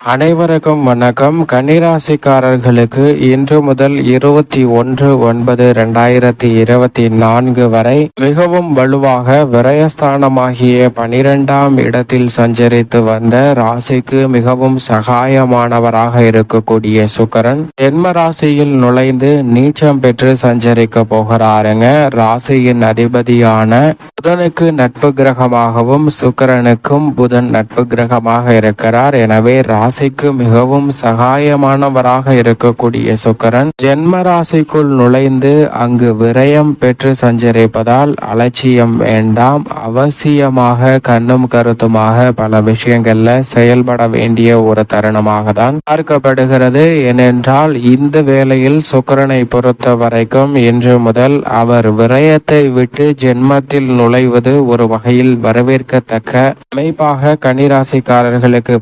அனைவருக்கும் வணக்கம். கன்னிராசிக்காரர்களுக்கு இன்று முதல் இருபத்தி ஒன்று ஒன்பது இரண்டாயிரத்தி இருபத்தி நான்கு வரை மிகவும் வலுவாக விரயஸ்தானமாகிய பனிரெண்டாம் இடத்தில் சஞ்சரித்து வந்த ராசிக்கு மிகவும் சகாயமானவராக இருக்கக்கூடிய சுக்கரன் ஜென்ம ராசியில் நுழைந்து நீச்சம் பெற்று சஞ்சரிக்க போகிறாருங்க. ராசியின் அதிபதியான புதனுக்கு நட்பு கிரகமாகவும் சுக்கரனுக்கும் புதன் நட்பு கிரகமாக இருக்கிறார். எனவே ராசிக்கு மிகவும் சகாயமானவராக இருக்கக்கூடிய சுக்கரன் ஜென்ம ராசிக்குள் நுழைந்து அங்கு விரயம் பெற்று சஞ்சரிப்பதால் அலட்சியம் வேண்டாம். அவசியமாக கண்ணும் கருத்துமாக பல விஷயங்கள்ல செயல்பட வேண்டிய ஒரு தருணமாக தான் பார்க்கப்படுகிறது. ஏனென்றால் இந்த வேளையில் சுக்கரனை பொறுத்த வரைக்கும் இன்று முதல் அவர் விரயத்தை விட்டு ஜென்மத்தில் நுழைவது ஒரு வகையில் வரவேற்கத்தக்க அமைப்பாக கன்னிராசிக்காரர்களுக்கு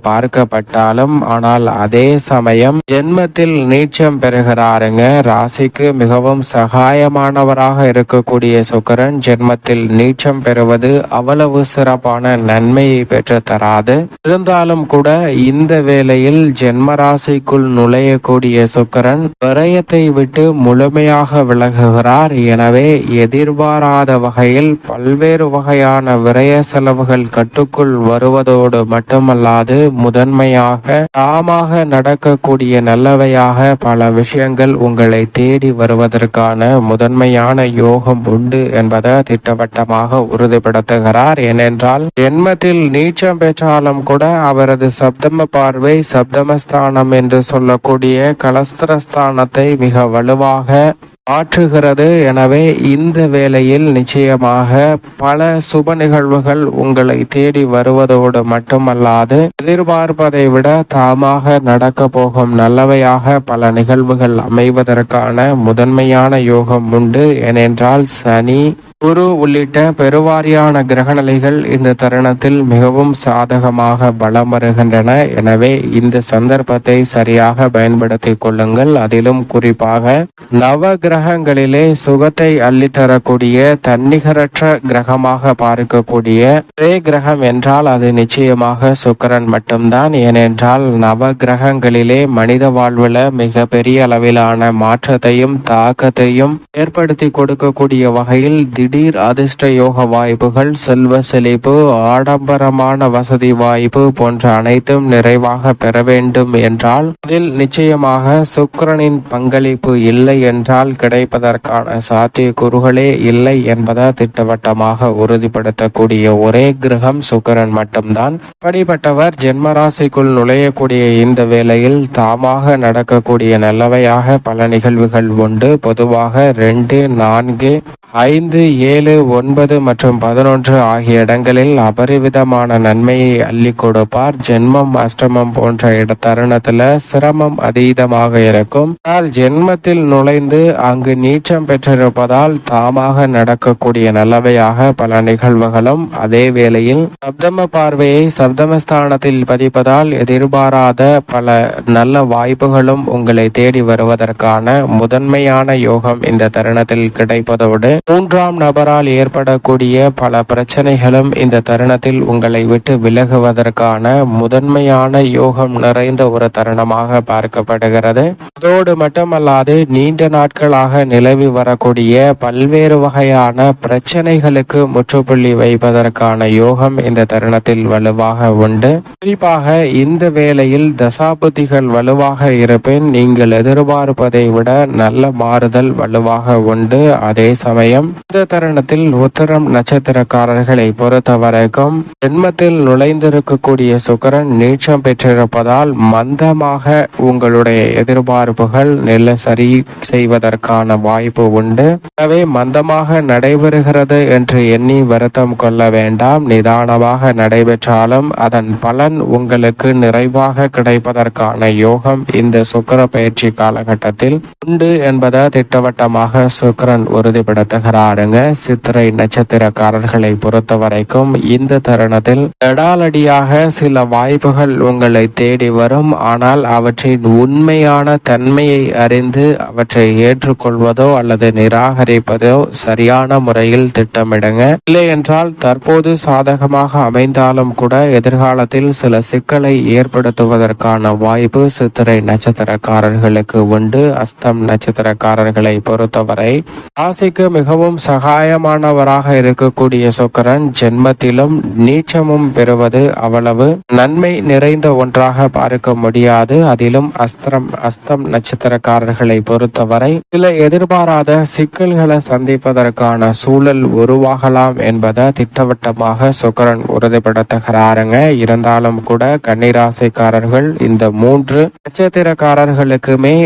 இருந்தாலும் ஆனால் அதே சமயம் ஜென்மத்தில் நீச்சம் பெறுகிறாருங்க. ராசிக்கு மிகவும் சகாயமானவராக இருக்கக்கூடிய சுக்கரன் ஜென்மத்தில் நீச்சம் பெறுவது அவ்வளவு சிறப்பான நன்மையை பெற்று தராது இருந்தாலும் கூட இந்த வேளையில் ஜென்ம ராசிக்குள் நுழையக்கூடிய சுக்கரன் விரயத்தை விட்டு முழுமையாக விலகுகிறார். எனவே எதிர்பாராத வகையில் பல்வேறு வகையான விரய செலவுகள் கட்டுக்குள் வருவதோடு மட்டுமல்லாது முதன்மையாக தாமாக நடக்கக்கூடிய நல்லவையாக பல விஷயங்கள் உங்களை தேடி வருவதற்கான முதன்மையான யோகம் உண்டு என்பதை திட்டவட்டமாக உறுதிப்படுத்துகிறார். ஏனென்றால் ஜென்மத்தில் நீச்சம் பெற்றாலும் கூட அவரது சப்தம பார்வை சப்தமஸ்தானம் என்று சொல்லக்கூடிய கலஸ்திரஸ்தானத்தை மிக வலுவாக மாற்றுகிறது எனவே இந்த வேளையில் நிச்சயமாக பல சுப நிகழ்வுகள் உங்களை தேடி வருவதோடு மட்டுமல்லாது எதிர்பார்ப்பதை விட தாமாக நடக்க போகும் நல்லவையாக பல நிகழ்வுகள் அமைவதற்கான முதன்மையான யோகம் உண்டு. ஏனென்றால் சனி குரு உள்ளிட்ட பெருவாரியான கிரகநிலைகள் இந்த தருணத்தில் மிகவும் சாதகமாக பலம் வருகின்றன. எனவே இந்த சந்தர்ப்பத்தை சரியாக பயன்படுத்திக் கொள்ளுங்கள். அதிலும் குறிப்பாக நவ கிரகங்களிலே சுகத்தை அள்ளித்தரக்கூடிய தன்னிகரற்ற கிரகமாக பார்க்கக்கூடிய ஒரே கிரகம் என்றால் அது நிச்சயமாக சுக்கரன் மட்டும்தான். ஏனென்றால் நவ கிரகங்களிலே மனித வாழ்வுல மிக பெரிய அளவிலான மாற்றத்தையும் தாக்கத்தையும் ஏற்படுத்தி கொடுக்கக்கூடிய வகையில் திடீர் அதிர்ஷ்ட யோக வாய்ப்புகள் செல்வ செழிப்பு ஆடம்பரமான வசதி வாய்ப்பு போன்ற அனைத்தும் நிறைவாக பெற வேண்டும் என்றால் அதில் நிச்சயமாக சுக்கிரனின் பங்களிப்பு இல்லை என்றால் கிடைப்பதற்கான சாத்தியக்கூறுகளே இல்லை என்பதை திட்டவட்டமாக உறுதிப்படுத்தக்கூடிய ஒரே கிரகம் சுக்கிரன் மட்டும்தான். படிப்பட்டவர் ஜென்மராசிக்குள் நுழையக்கூடிய இந்த வேளையில் தாமாக நடக்கக்கூடிய நல்லவையாக பல நிகழ்வுகள் உண்டு. பொதுவாக ரெண்டு நான்கு ஐந்து ஏழு ஒன்பது மற்றும் பதினொன்று ஆகிய இடங்களில் அபரிவிதமான நன்மையை அள்ளி கொடுப்பார். ஜென்மம் அஷ்டமம் போன்ற இட தருணத்துல சிரமம் அதீதமாக இருக்கும். ஆனால் ஜென்மத்தில் நுழைந்து அங்கு நீச்சம் பெற்றிருப்பதால் தாமாக நடக்கக்கூடிய நல்லவையாக பல நிகழ்வுகளும் அதே வேளையில் சப்தம பார்வையை சப்தமஸ்தானத்தில் பதிப்பதால் எதிர்பாராத பல நல்ல வாய்ப்புகளும் உங்களை தேடி வருவதற்கான முதன்மையான யோகம் இந்த தருணத்தில் கிடைப்பதோடு மூன்றாம் நபரால் ஏற்படக்கூடிய பல பிரச்சனைகளும் இந்த தருணத்தில் உங்களை விட்டு விலகுவதற்கான முதன்மையான யோகம் நிறைந்த ஒரு தருணமாக பார்க்கப்படுகிறது. அதோடு மட்டுமல்லாது நீண்ட நாட்களாக நிலவி வரக்கூடிய பல்வேறு வகையான பிரச்சனைகளுக்கு முற்றுப்புள்ளி வைப்பதற்கான யோகம் இந்த தருணத்தில் வலுவாக உண்டு. குறிப்பாக இந்த வேளையில் தசாபுத்திகள் வலுவாக இருப்பின் நீங்கள் எதிர்பார்ப்பதை விட நல்ல மாறுதல் வலுவாக உண்டு. அதே சமயம் இந்த உத்தரணத்தில் உத்தரம் நட்சத்திரக்காரர்களை பொறுத்தவரைக்கும் ஜென்மத்தில் நுழைந்திருக்கக்கூடிய சுக்கரன் நீச்சம் பெற்றிருப்பதால் மந்தமாக உங்களுடைய எதிர்பார்ப்புகள் நெல்ல சரி செய்வதற்கான வாய்ப்பு உண்டு. எனவே மந்தமாக நடைபெறுகிறது என்று எண்ணி வருத்தம் கொள்ள வேண்டாம். நிதானமாக நடைபெற்றாலும் அதன் பலன் உங்களுக்கு நிறைவாக கிடைப்பதற்கான யோகம் இந்த சுக்கர பயிற்சி காலகட்டத்தில் உண்டு என்பதை திட்டவட்டமாக சுக்கரன் உறுதிப்படுத்துகிறாருங்க. சித்திரை நட்சத்திரக்காரர்களை பொறுத்த வரைக்கும் இந்த தருணத்தில் தடாலடியாக சில வாய்ப்புகள் உங்களை தேடி வரும். ஆனால் அவற்றின் உண்மையான தன்மையை அறிந்து அவற்றை ஏற்றுக்கொள்வதோ அல்லது நிராகரிப்பதோ சரியான முறையில் திட்டமிடுங்க. இல்லை என்றால் தற்போது சாதகமாக அமைந்தாலும் கூட எதிர்காலத்தில் சில சிக்கலை ஏற்படுத்துவதற்கான வாய்ப்பு சித்திரை நட்சத்திரக்காரர்களுக்கு உண்டு. அஸ்தம் நட்சத்திரக்காரர்களை பொறுத்தவரை ராசிக்கு மிகவும் சகா சகாயமானவராக இருக்கக்கூடிய சுக்கரன் ஜென்மத்திலும் நீச்சமும் பெறுவது அவ்வளவு நன்மை நிறைந்த ஒன்றாக பார்க்க முடியாது. அதிலும் அஸ்திரம் அஸ்தம் நட்சத்திரக்காரர்களை பொறுத்தவரை சில எதிர்பாராத சிக்கல்களை சந்திப்பதற்கான சூழல் உருவாகலாம் என்பதை திட்டவட்டமாக சுக்கரன் உறுதிப்படுத்துகிறாருங்க. இருந்தாலும் கூட கன்னிராசிக்காரர்கள் இந்த மூன்று நட்சத்திரக்காரர்களுக்குமே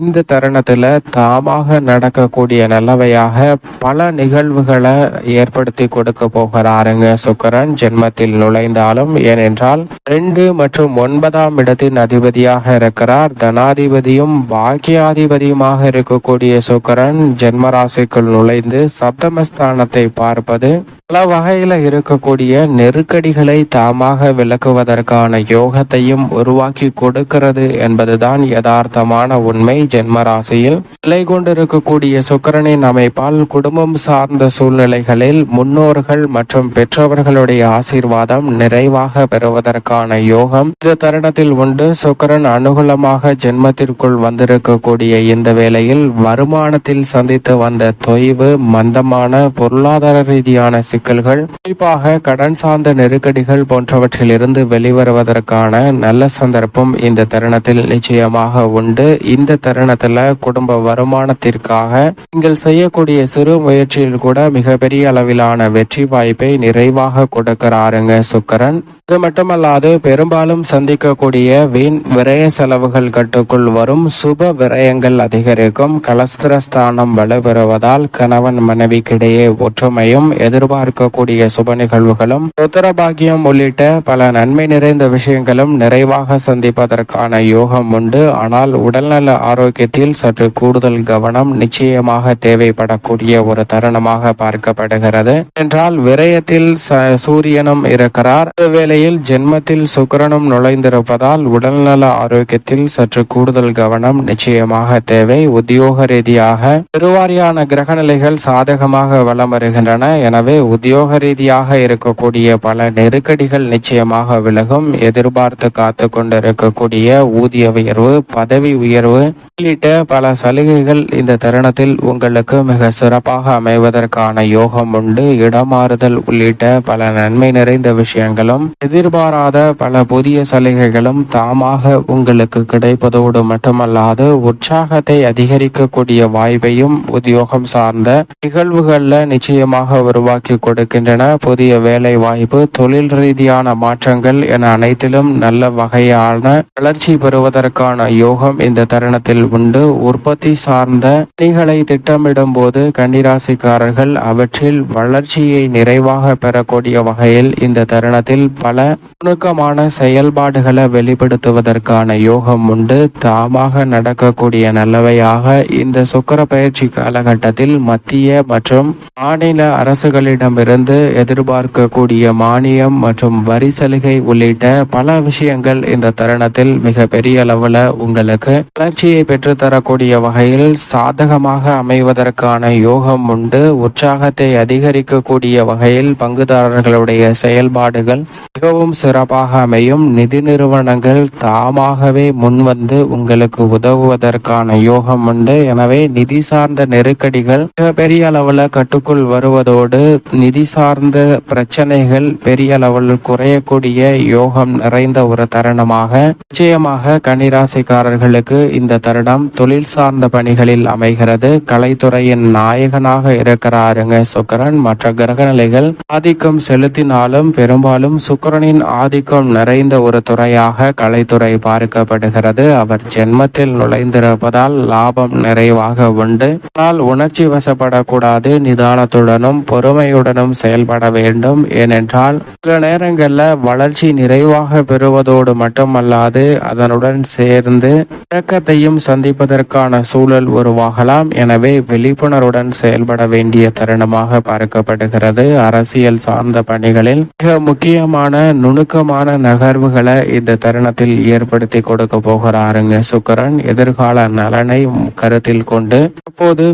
இந்த தருணத்துல தாமாக நடக்கக்கூடிய நல்லவையாக பல நிகழ்வுகளை ஏற்படுத்தி கொடுக்க போகிறாருங்க சுக்கரன். ஜென்மத்தில் நுழைந்தாலும் ஏனென்றால் ரெண்டு மற்றும் ஒன்பதாம் இடத்தின் அதிபதியாக இருக்கிறார். தனாதிபதியும் பாக்கியாதிபதியுமாக இருக்கக்கூடிய சுக்கரன் ஜென்மராசிக்குள் நுழைந்து சப்தமஸ்தானத்தை பார்ப்பது பல வகையில் இருக்கக்கூடிய நெருக்கடிகளை தாமாக விளக்குவதற்கான யோகத்தையும் உருவாக்கி கொடுக்கிறது என்பதுதான் யதார்த்தமான உண்மை. ஜென்மராசியில் நிலை கொண்டிருக்கக்கூடிய சுக்கரனின் அமைப்பால் குடும்பம் சார்ந்த சூழ்நிலைகளில் முன்னோர்கள் மற்றும் பெற்றவர்களுடைய ஆசீர்வாதம் நிறைவாக பெறுவதற்கான யோகம் இந்த தருணத்தில் உண்டு. சுக்கரன் அனுகூலமாக ஜென்மத்திற்குள் வந்திருக்கக்கூடிய இந்த வேளையில் வருமானத்தில் சந்தித்து வந்த தொய்வு மந்தமான பொருளாதார ரீதியான சிக்கல்கள் குறிப்பாக கடன் சார்ந்த நெருக்கடிகள் போன்றவற்றிலிருந்து வெளிவருவதற்கான நல்ல சந்தர்ப்பம் இந்த தருணத்தில் நிச்சயமாக உண்டு. இந்த தருணத்துல குடும்ப வருமானத்திற்காக நீங்கள் செய்யக்கூடிய சிறு முயற்சியில் கூட மிகப்பெரிய அளவிலான வெற்றி வாய்ப்பை நிறைவாக கொடுக்கிறாருங்க சுக்கரன். அது மட்டுமல்லாது பெரும்பாலும் சந்திக்கக்கூடிய வீண் விரய செலவுகள் கட்டுக்குள் வரும் சுப விரயங்கள் அதிகரிக்கும். கலஸ்திரஸ்தானம் வலுப்பெறுவதால் கணவன் மனைவிக்கிடையே ஒற்றுமையும் எதிர்பார்க்கக்கூடிய சுப நிகழ்வுகளும் உத்தரபாகியம் உள்ளிட்ட பல நன்மை நிறைந்த விஷயங்களும் நிறைவாக சந்திப்பதற்கான யோகம் உண்டு. ஆனால் உடல்நல ஆரோக்கியத்தில் சற்று கூடுதல் கவனம் நிச்சயமாக தேவைப்படக்கூடிய ஒரு தருணமாக பார்க்கப்படுகிறது. என்றால் விரயத்தில் ச- சூரியனும் இருக்கிறார். வேளையில் ஜென்மத்தில் சுக்கரனும் நுழைந்திருப்பதால் உடல்நல ஆரோக்கியத்தில் சற்று கூடுதல் கவனம் நிச்சயமாக தேவை. உத்தியோக ரீதியாக பெருவாரியான கிரகநிலைகள் சாதகமாக வலம் வருகின்றன. எனவே உத்தியோக ரீதியாக இருக்கக்கூடிய பல நெருக்கடிகள் நிச்சயமாக விலகும். எதிர்பார்த்து காத்து கொண்டிருக்கக்கூடிய ஊதிய உயர்வு பதவி உயர்வு உள்ளிட்ட பல சலுகைகள் இந்த தருணத்தில் உங்களுக்கு மிக சிறப்பாக அமைவதற்கான யோகம் உண்டு. இடமாறுதல் உள்ளிட்ட பல நன்மை நிறைந்த விஷயங்களும் எதிர்பாராத பல புதிய சலுகைகளும் தாமாக உங்களுக்கு கிடைப்பதோடு மட்டுமல்லாது உற்சாகத்தை அதிகரிக்கக்கூடிய வாய்ப்பையும் உத்தியோகம் சார்ந்த நிகழ்வுகளில் நிச்சயமாக உருவாக்கி கொடுக்கின்றன. புதிய வேலை வாய்ப்பு தொழில் ரீதியான மாற்றங்கள் என அனைத்திலும் நல்ல வகையான வளர்ச்சி பெறுவதற்கான யோகம் இந்த தருணத்தில் உண்டு. உற்பத்தி சார்ந்த பணிகளை திட்டமிடும் போது கன்னிராசிக்காரர்கள் அவற்றில் வளர்ச்சியை நிறைவாக பெறக்கூடிய வகையில் இந்த தருணத்தில் பல நுணுக்கமான செயல்பாடுகளை வெளிப்படுத்துவதற்கான யோகம் உண்டு. தாமாக நடக்கக்கூடிய நல்லவையாக இந்த சுக்கர பயிற்சி காலகட்டத்தில் மத்திய மற்றும் மாநில அரசுகளிடமிருந்து எதிர்பார்க்கக்கூடிய மானியம் மற்றும் வரி சலுகை உள்ளிட்ட பல விஷயங்கள் இந்த தருணத்தில் மிக பெரிய அளவுல உங்களுக்கு வளர்ச்சியை பெற்றுத்தரக்கூடிய வகையில் சாதகமாக அமைவதற்கான யோகம் உண்டு. உற்சாகத்தை அதிகரிக்கக்கூடிய வகையில் பங்குதாரர்களுடைய செயல்பாடுகள் மிகவும் சிறப்பாக அமையும் நிதி நிறுவனங்கள் தாமாகவே முன்வந்து உங்களுக்கு உதவுவதற்கான யோகம் உண்டு. எனவே நிதி சார்ந்த நெருக்கடிகள் மிக பெரிய அளவுல கட்டுக்குள் வருவதோடு நிதி சார்ந்த பிரச்சனைகள் பெரிய அளவில் குறையக்கூடிய யோகம் நிறைந்த ஒரு தருணமாக நிச்சயமாக கனிராசிக்காரர்களுக்கு இந்த தருணம் தொழில் சார்ந்த பணிகளில் அமைகிறது. கலைத்துறையின் நாயகனாக இருக்கிறாருங்க சுக்கரன். மற்ற கிரகநிலைகள் ஆதிக்கம் செலுத்தினாலும் பெரும்பாலும் சுக்க சுக்கிரனின் ஆதிக்கம் நிறைந்த ஒரு துறையாக கலைத்துறை பார்க்கப்படுகிறது. அவர் ஜென்மத்தில் நுழைந்திருப்பதால் லாபம் நிறைவாக உண்டு. ஆனால் உணர்ச்சி வசப்படக்கூடாது. நிதானத்துடனும் பொறுமையுடனும் செயல்பட வேண்டும். ஏனென்றால் சில நேரங்களில் வளர்ச்சி நிறைவாக பெறுவதோடு மட்டுமல்லாது அதனுடன் சேர்ந்து இறக்கத்தையும் சந்திப்பதற்கான சூழல் உருவாகலாம். எனவே விழிப்புணர்வுடன் செயல்பட வேண்டிய தருணமாக பார்க்கப்படுகிறது. அரசியல் சார்ந்த பணிகளில் மிக முக்கியமான நுணுக்கமான நகர்வுகளை இந்த தருணத்தில் ஏற்படுத்தி கொடுக்க போகிறாருங்க. சுக்கரன் எதிர்கால நலனை கருத்தில் கொண்டு அப்போது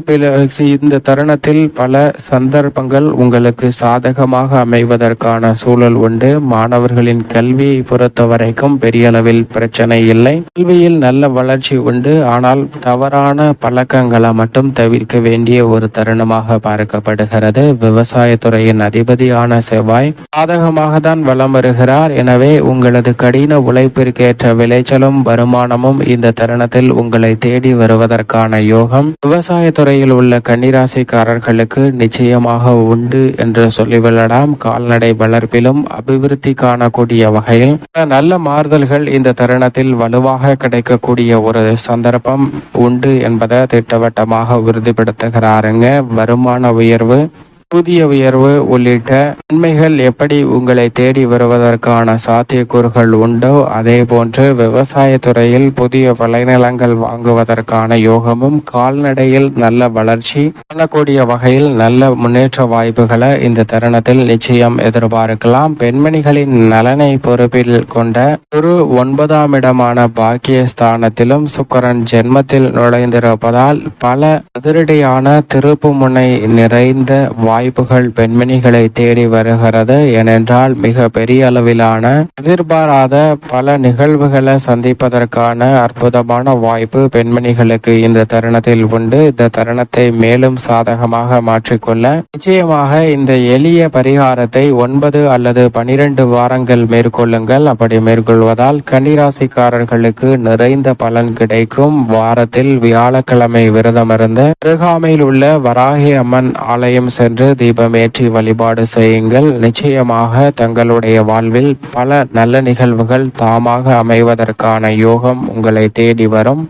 இந்த தருணத்தில் பல சந்தர்ப்பங்கள் உங்களுக்கு சாதகமாக அமைவதற்கான சூழல் உண்டு. மாணவர்களின் கல்வியை பொறுத்த வரைக்கும் பெரிய அளவில் பிரச்சனை இல்லை. கல்வியில் நல்ல வளர்ச்சி உண்டு. ஆனால் தவறான பழக்கங்களை மட்டும் தவிர்க்க வேண்டிய ஒரு தருணமாக பார்க்கப்படுகிறது. விவசாயத்துறையின் அதிபதியான செவ்வாய் சாதகமாக தான் வளம் வருகிறார். எனவே உங்களது கடின உழைப்பிற்கேற்ற விளைச்சலும் வருமானமும் இந்த தருணத்தில் உங்களை தேடி வருவதற்கான யோகம் விவசாயத்துறையில் உள்ள கன்னிராசிக்காரர்களுக்கு நிச்சயமாக உண்டு என்று சொல்லிவிடலாம். கால்நடை வளர்ப்பிலும் அபிவிருத்தி காணக்கூடிய வகையில் நல்ல மாறுதல்கள் இந்த தருணத்தில் வலுவாக கிடைக்கக்கூடிய ஒரு சந்தர்ப்பம் உண்டு என்பதை திட்டவட்டமாக உறுதிப்படுத்துகிறாருங்க. வருமான உயர்வு புதிய உயர்வு உள்ளிட்ட நன்மைகள் எப்படி உங்களை தேடி வருவதற்கான சாத்தியக்கூறுகள் உண்டோ அதே போன்று விவசாயத்துறையில் புதிய விளைநிலங்கள் வாங்குவதற்கான யோகமும் கால்நடையில் நல்ல வளர்ச்சி காணக்கூடிய வகையில் நல்ல முன்னேற்ற வாய்ப்புகளை இந்த தருணத்தில் நிச்சயம் எதிர்பார்க்கலாம். பெண்மணிகளின் நலனை பொறுப்பில் கொண்ட ஒரு ஒன்பதாம் இடமான பாக்கியஸ்தானத்திலும் சுக்கரன் ஜென்மத்தில் நுழைந்திருப்பதால் பல அதிரடியான திருப்பு முனை நிறைந்த வாய்ப்புகள் பெண்மணிகளை தேடி வருகிறது. ஏனென்றால் மிக பெரிய அளவிலான எதிர்பாராத பல நிகழ்வுகளை சந்திப்பதற்கான அற்புதமான வாய்ப்பு பெண்மணிகளுக்கு இந்த தருணத்தில் உண்டு. இந்த தருணத்தை மேலும் சாதகமாக மாற்றிக்கொள்ள நிச்சயமாக இந்த எளிய பரிகாரத்தை ஒன்பது அல்லது பனிரெண்டு வாரங்கள் மேற்கொள்ளுங்கள். அப்படி மேற்கொள்வதால் கன்னிராசிக்காரர்களுக்கு நிறைந்த பலன் கிடைக்கும். வாரத்தில் வியாழக்கிழமை விரதமிருந்து அருகாமையில் உள்ள வராகி அம்மன் ஆலயம் சென்று சென்று தீபமேற்றி வழிபாடு செய்யுங்கள். நிச்சயமாக தங்களுடைய வாழ்வில் பல நல்ல நிகழ்வுகள் தாமாக அமைவதற்கான யோகம் உங்களை தேடி வரும்.